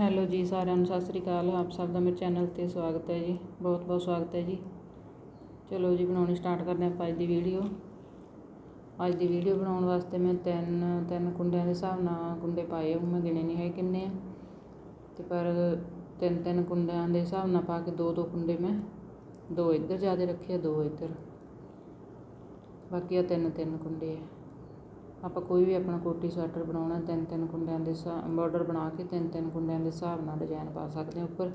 Hello ਜੀ ਸਾਰਿਆਂ ਨੂੰ, ਸਤਿ ਸ੍ਰੀ ਅਕਾਲ। ਆਪ ਸਭ ਦਾ ਮੇਰੇ ਚੈਨਲ ਤੇ ਸਵਾਗਤ ਹੈ ਜੀ। ਬਹੁਤ ਬਹੁਤ ਸਵਾਗਤ ਹੈ ਜੀ। ਚਲੋ ਜੀ, ਬਣਾਉਣੀ ਸਟਾਰਟ ਕਰਦੇ ਆਪਾਂ ਅੱਜ ਦੀ ਵੀਡੀਓ ਅੱਜ ਦੀ ਵੀਡੀਓ ਬਣਾਉਣ ਵਾਸਤੇ ਮੈਂ ਤਿੰਨ ਤਿੰਨ ਕੁੰਡਿਆਂ ਦੇ ਹਿਸਾਬ ਨਾਲ ਕੁੰਡੇ ਪਾਏ ਉਹ ਮੈਂ ਗਿਣੇ ਨਹੀਂ ਹੈ ਕਿੰਨੇ ਆ। ਤੇ ਪਰ ਤਿੰਨ ਤਿੰਨ ਕੁੰਡਿਆਂ ਦੇ ਹਿਸਾਬ ਨਾਲ ਪਾ ਕੇ ਦੋ ਦੋ ਕੁੰਡੇ ਮੈਂ ਦੋ ਇੱਧਰ ਜ਼ਿਆਦਾ ਰੱਖੇ ਦੋ ਇੱਧਰ। ਬਾਕੀ ਆ ਤਿੰਨ ਤਿੰਨ ਕੁੰਡੇ ਆ। ਆਪਾਂ ਕੋਈ ਵੀ ਆਪਣਾ ਕੋਟੀ ਸਵੈਟਰ ਬਣਾਉਣਾ, ਤਿੰਨ ਤਿੰਨ ਕੁੰਡਿਆਂ ਦੇ ਬਾਰਡਰ ਬਣਾ ਕੇ ਤਿੰਨ ਤਿੰਨ ਕੁੰਡਿਆਂ ਦੇ ਹਿਸਾਬ ਨਾਲ ਡਿਜ਼ਾਇਨ ਪਾ ਸਕਦੇ ਹਾਂ ਉੱਪਰ।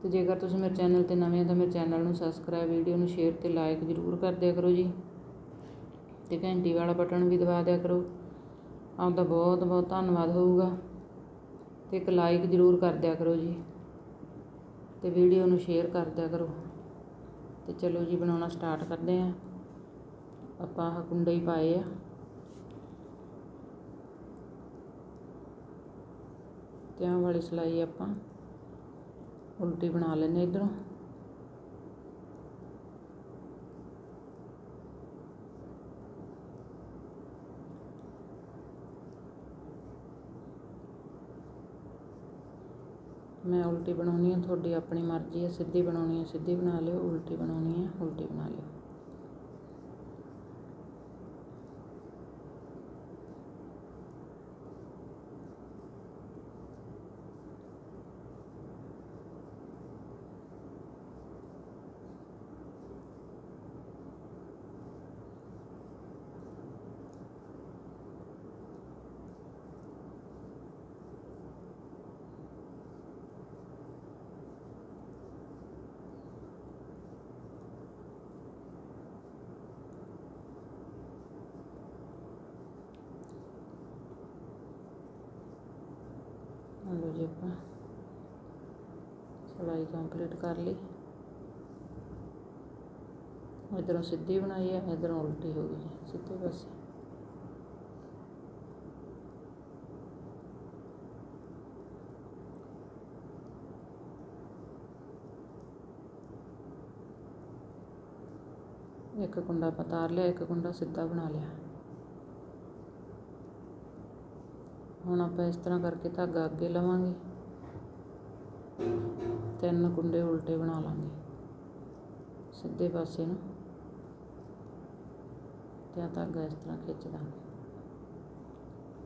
ਅਤੇ ਜੇਕਰ ਤੁਸੀਂ ਮੇਰੇ ਚੈਨਲ ਤੇ ਨਵੇਂ ਹੋ ਤਾਂ ਮੇਰੇ ਚੈਨਲ ਨੂੰ ਸਬਸਕ੍ਰਾਈਬ ਵੀਡੀਓ ਨੂੰ ਸ਼ੇਅਰ ਅਤੇ ਲਾਈਕ ਜ਼ਰੂਰ ਕਰ ਦਿਆ ਕਰੋ ਜੀ। ਅਤੇ ਘੰਟੀ ਵਾਲਾ ਬਟਨ ਵੀ ਦਬਾ ਦਿਆ ਕਰੋ। ਆਪਦਾ ਬਹੁਤ ਬਹੁਤ ਧੰਨਵਾਦ ਹੋਊਗਾ। ਅਤੇ ਇੱਕ ਲਾਈਕ ਜ਼ਰੂਰ ਕਰ ਦਿਆ ਕਰੋ ਜੀ। ਅਤੇ ਵੀਡੀਓ ਨੂੰ ਸ਼ੇਅਰ ਕਰ ਦਿਆ ਕਰੋ। ਅਤੇ ਚਲੋ ਜੀ, ਬਣਾਉਣਾ ਸਟਾਰਟ ਕਰਦੇ ਹਾਂ। ਆਪਾਂ ਆਹ ਕੁੰਡੇ ਹੀ ਪਾਏ ਆ। ਤੇ ਵਾਲੀ ਸਿਲਾਈ ਆਪਾਂ ਉਲਟੀ ਬਣਾ ਲੈਨੇ ਇਧਰੋਂ। ਮੈਂ ਉਲਟੀ ਬਣਾਉਣੀ ਹੈ ਤੁਹਾਡੀ ਆਪਣੀ ਮਰਜ਼ੀ ਹੈ ਸਿੱਧੀ ਬਣਾਉਣੀ ਹੈ ਸਿੱਧੀ ਬਣਾ ਲਿਓ, ਉਲਟੀ ਬਣਾਉਣੀ ਹੈ ਉਲਟੀ ਬਣਾ ਲਿਓ ਲਓ ਜੀ ਆਪਾਂ ਸਲਾਈ ਕੰਪਲੀਟ ਕਰ ਲਈ। ਇਧਰੋਂ ਸਿੱਧੀ ਬਣਾਈ ਹੈ ਇਧਰੋਂ ਉਲਟੀ ਹੋ ਗਈ ਸਿੱਧੇ ਪਾਸੇ। ਇੱਕ ਕੁੰਡਾ ਪਤਾਰ ਲਿਆ, ਇੱਕ ਕੁੰਡਾ ਸਿੱਧਾ ਬਣਾ ਲਿਆ। ਹੁਣ ਆਪਾਂ ਇਸ ਤਰ੍ਹਾਂ ਕਰਕੇ ਧਾਗਾ ਅੱਗੇ ਲਵਾਂਗੇ। ਤਿੰਨ ਕੁੰਡੇ ਉਲਟੇ ਬਣਾ ਲਾਂਗੇ। ਸਿੱਧੇ ਪਾਸੇ ਨੂੰ। ਤੇ ਆ ਧਾਗਾ ਇਸ ਤਰ੍ਹਾਂ ਖਿੱਚ ਦਾਂਗੇ।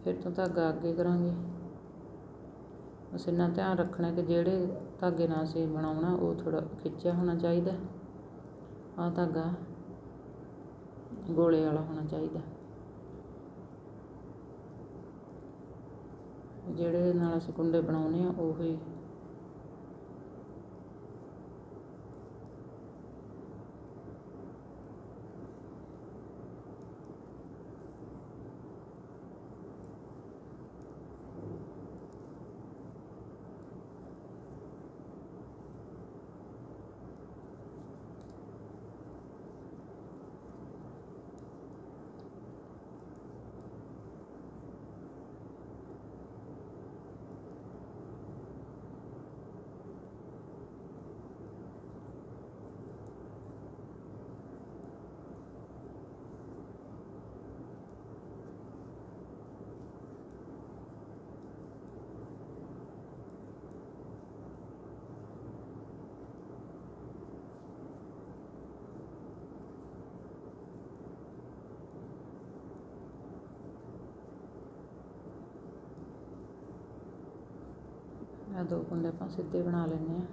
ਫਿਰ ਤੋਂ ਧਾਗਾ ਅੱਗੇ ਕਰਾਂਗੇ। ਬਸ ਇੰਨਾ ਧਿਆਨ ਰੱਖਣਾ ਕਿ ਜਿਹੜੇ ਧਾਗੇ ਨਾਲ ਅਸੀਂ ਬਣਾਉਣਾ, ਉਹ ਥੋੜਾ ਖਿੱਚਿਆ ਹੋਣਾ ਚਾਹੀਦਾ। ਆ ਧਾਗਾ ਗੋਲੇ ਵਾਲਾ ਹੋਣਾ ਚਾਹੀਦਾ। ਜਿਹੜੇ ਨਾਲ ਅਸੀਂ ਕੁੰਡੇ ਬਣਾਉਂਦੇ ਹਾਂ ਉਹ ਹੀ ਦੋ ਕੁੰਡੇ ਆਪਾਂ ਸਿੱਧੇ ਬਣਾ ਲੈਂਦੇ ਆ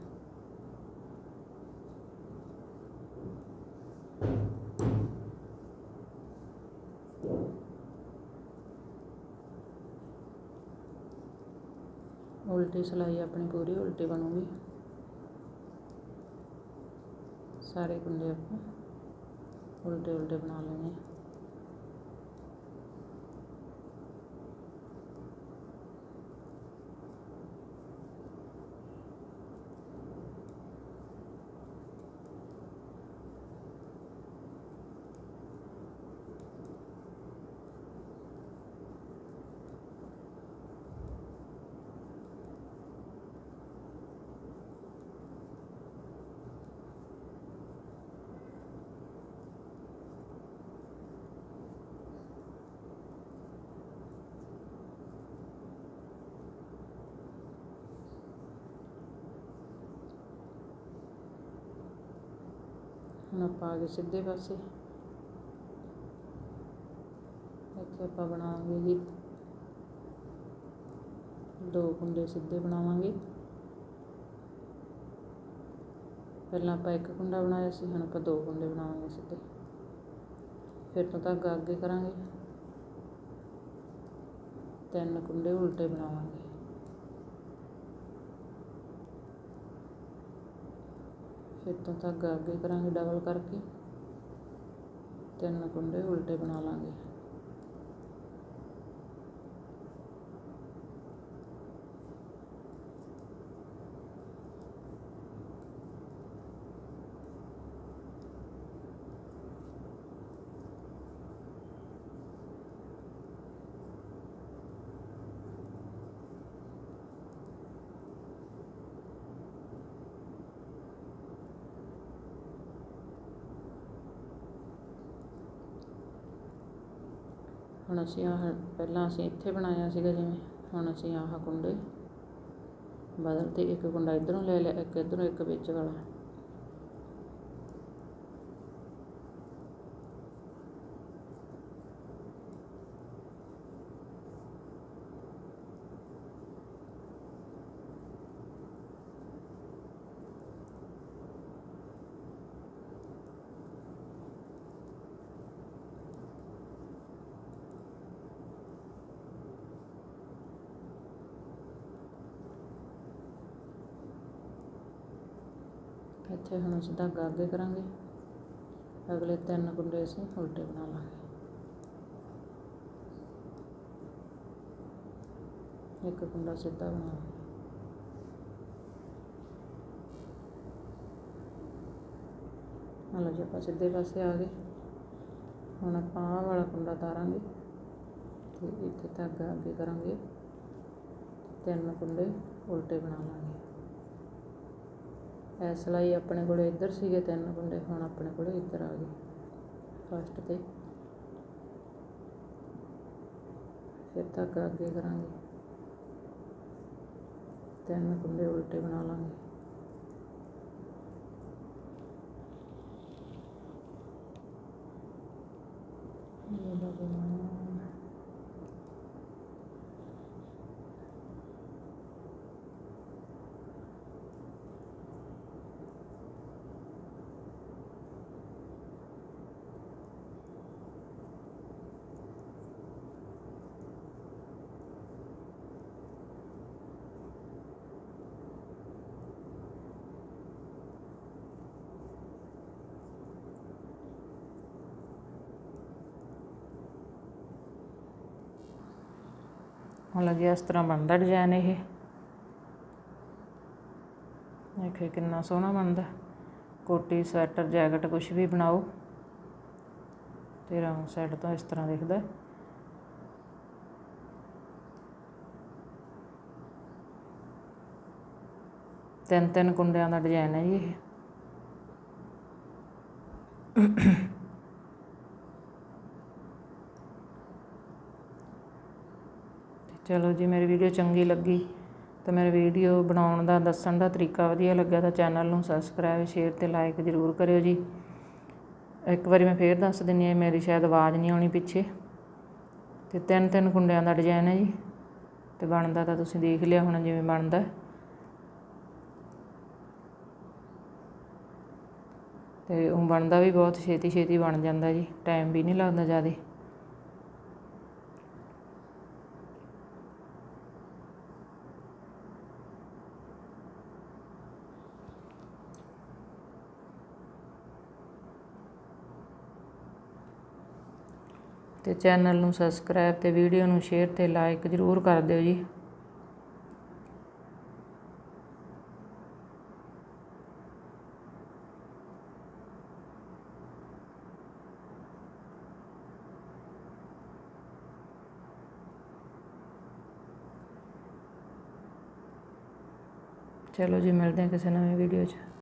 ਉਲਟੀ ਸਲਾਈ ਆਪਣੀ ਪੂਰੀ, ਉਲਟੀ ਬਣੂਗੀ। ਸਾਰੇ ਕੁੰਡੇ ਆਪਾਂ ਉਲਟੇ ਉਲਟੇ ਬਣਾ ਲੈਣੇ ਆ ਹੁਣ ਆਪਾਂ ਆ ਗਏ ਸਿੱਧੇ ਪਾਸੇ। ਇੱਥੇ ਆਪਾਂ ਬਣਾਵਾਂਗੇ ਜੀ। ਦੋ ਕੁੰਡੇ ਸਿੱਧੇ ਬਣਾਵਾਂਗੇ। ਪਹਿਲਾਂ ਆਪਾਂ ਇੱਕ ਕੁੰਡਾ ਬਣਾਇਆ ਸੀ, ਹੁਣ ਆਪਾਂ ਦੋ ਕੁੰਡੇ ਬਣਾਵਾਂਗੇ ਸਿੱਧੇ। ਫਿਰ ਤੋਂ ਧਾਗਾ ਅੱਗੇ ਕਰਾਂਗੇ। ਤਿੰਨ ਕੁੰਡੇ ਉਲਟੇ ਬਣਾਵਾਂਗੇ। ਫਿਰ ਤੋਂ ਧਾਗਾ ਅੱਗੇ ਕਰਾਂਗੇ ਡਬਲ ਕਰਕੇ। ਤਿੰਨ ਕੁੰਡੇ ਉਲਟੇ ਬਣਾ ਲਵਾਂਗੇ ਹੁਣ ਅਸੀਂ ਆਹ ਪਹਿਲਾਂ ਅਸੀਂ ਇੱਥੇ ਬਣਾਇਆ ਸੀਗਾ ਜਿਵੇਂ, ਹੁਣ ਅਸੀਂ ਆਹ ਕੁੰਡੇ ਬਦਲ ਤੇ ਇੱਕ ਕੁੰਡਾ ਇੱਧਰੋਂ ਲੈ ਲਿਆ, ਇੱਕ ਇੱਧਰੋਂ, ਇੱਕ ਵਿੱਚ ਵਾਲਾ। ਇੱਥੇ ਹੁਣ ਅਸੀਂ ਧਾਗਾ ਅੱਗੇ ਕਰਾਂਗੇ। ਅਗਲੇ ਤਿੰਨ ਕੁੰਡੇ ਅਸੀਂ ਉਲਟੇ ਬਣਾ ਲਾਂਗੇ। ਇੱਕ ਕੁੰਡਾ ਸਿੱਧਾ ਬਣਾਵਾਂਗੇ ਲਓ ਜੀ, ਆਪਾਂ ਸਿੱਧੇ ਪਾਸੇ ਆ ਗਏ। ਹੁਣ ਆਪਾਂ ਆਹ ਵਾਲਾ ਕੁੰਡਾ ਤਾਰਾਂਗੇ। ਤੇ ਇੱਥੇ ਧਾਗਾ ਅੱਗੇ ਕਰਾਂਗੇ। ਤਿੰਨ ਕੁੰਡੇ ਉਲਟੇ ਬਣਾ ਲਾਂਗੇ। ਇਹ ਸਿਲਾਈ ਆਪਣੇ ਕੋਲ ਇੱਧਰ ਸੀਗੇ, ਤਿੰਨ ਕੁੰਡੇ ਹੁਣ ਆਪਣੇ ਕੋਲ ਇੱਧਰ ਆ ਗਏ ਫਸਟ ਤੇ। ਫਿਰ ਤੱਕ ਅੱਗੇ ਕਰਾਂਗੇ। ਤਿੰਨ ਕੁੰਡੇ ਉਲਟੇ ਬਣਾ ਲਾਂਗੇ। ਇਹ ਭਗਵਾਨ ਹੁਣ ਲੱਗਿਆ ਇਸ ਤਰ੍ਹਾਂ ਬਣਦਾ ਡਿਜ਼ਾਈਨ ਇਹ। ਦੇਖੇ ਕਿੰਨਾ ਸੋਹਣਾ ਬਣਦਾ। ਕੋਟੀ, ਸਵੈਟਰ, ਜੈਕਟ ਕੁਝ ਵੀ ਬਣਾਓ। ਤੇ ਰੌਂਗ ਸਾਈਡ ਤੋਂ ਇਸ ਤਰ੍ਹਾਂ ਦਿਖਦਾ। ਤਿੰਨ ਤਿੰਨ ਕੁੰਡਿਆਂ ਦਾ ਡਿਜ਼ਾਈਨ ਹੈ ਜੀ ਇਹ। ਚਲੋ ਜੀ, ਮੇਰੀ ਵੀਡੀਓ ਚੰਗੀ ਲੱਗੀ ਤਾਂ ਮੇਰੇ ਵੀਡੀਓ ਬਣਾਉਣ ਦਾ, ਦੱਸਣ ਦਾ ਤਰੀਕਾ ਵਧੀਆ ਲੱਗਿਆ ਤਾਂ ਚੈਨਲ ਨੂੰ ਸਬਸਕ੍ਰਾਈਬ ਸ਼ੇਅਰ ਤੇ ਲਾਈਕ ਜ਼ਰੂਰ ਕਰਿਓ ਜੀ। ਇੱਕ ਵਾਰੀ ਮੈਂ ਫੇਰ ਦੱਸ ਦਿੰਨੀ ਆ ਮੇਰੀ ਸ਼ਾਇਦ ਆਵਾਜ਼ ਨਹੀਂ ਆਉਣੀ ਪਿੱਛੇ। ਤੇ ਤਿੰਨ ਤਿੰਨ ਕੁੰਡਿਆਂ ਦਾ ਡਿਜ਼ਾਈਨ ਹੈ ਜੀ। ਤੇ ਬਣਦਾ ਤਾਂ ਤੁਸੀਂ ਦੇਖ ਲਿਆ ਹੁਣ ਜਿਵੇਂ ਬਣਦਾ। ਤੇ ਉਹ ਬਣਦਾ ਵੀ ਬਹੁਤ ਛੇਤੀ ਛੇਤੀ ਬਣ ਜਾਂਦਾ ਜੀ ਟਾਈਮ ਵੀ ਨਹੀਂ ਲੱਗਦਾ ਜ਼ਿਆਦਾ। ਤੇ ਚੈਨਲ ਨੂੰ ਸਬਸਕ੍ਰਾਈਬ ਤੇ ਵੀਡੀਓ ਨੂੰ ਸ਼ੇਅਰ ਤੇ ਲਾਈਕ ਜ਼ਰੂਰ ਕਰ ਦਿਓ ਜੀ। ਚਲੋ ਜੀ, ਮਿਲਦੇ ਹਾਂ ਕਿਸੇ ਨਵੀਂ ਵੀਡੀਓ 'ਚ।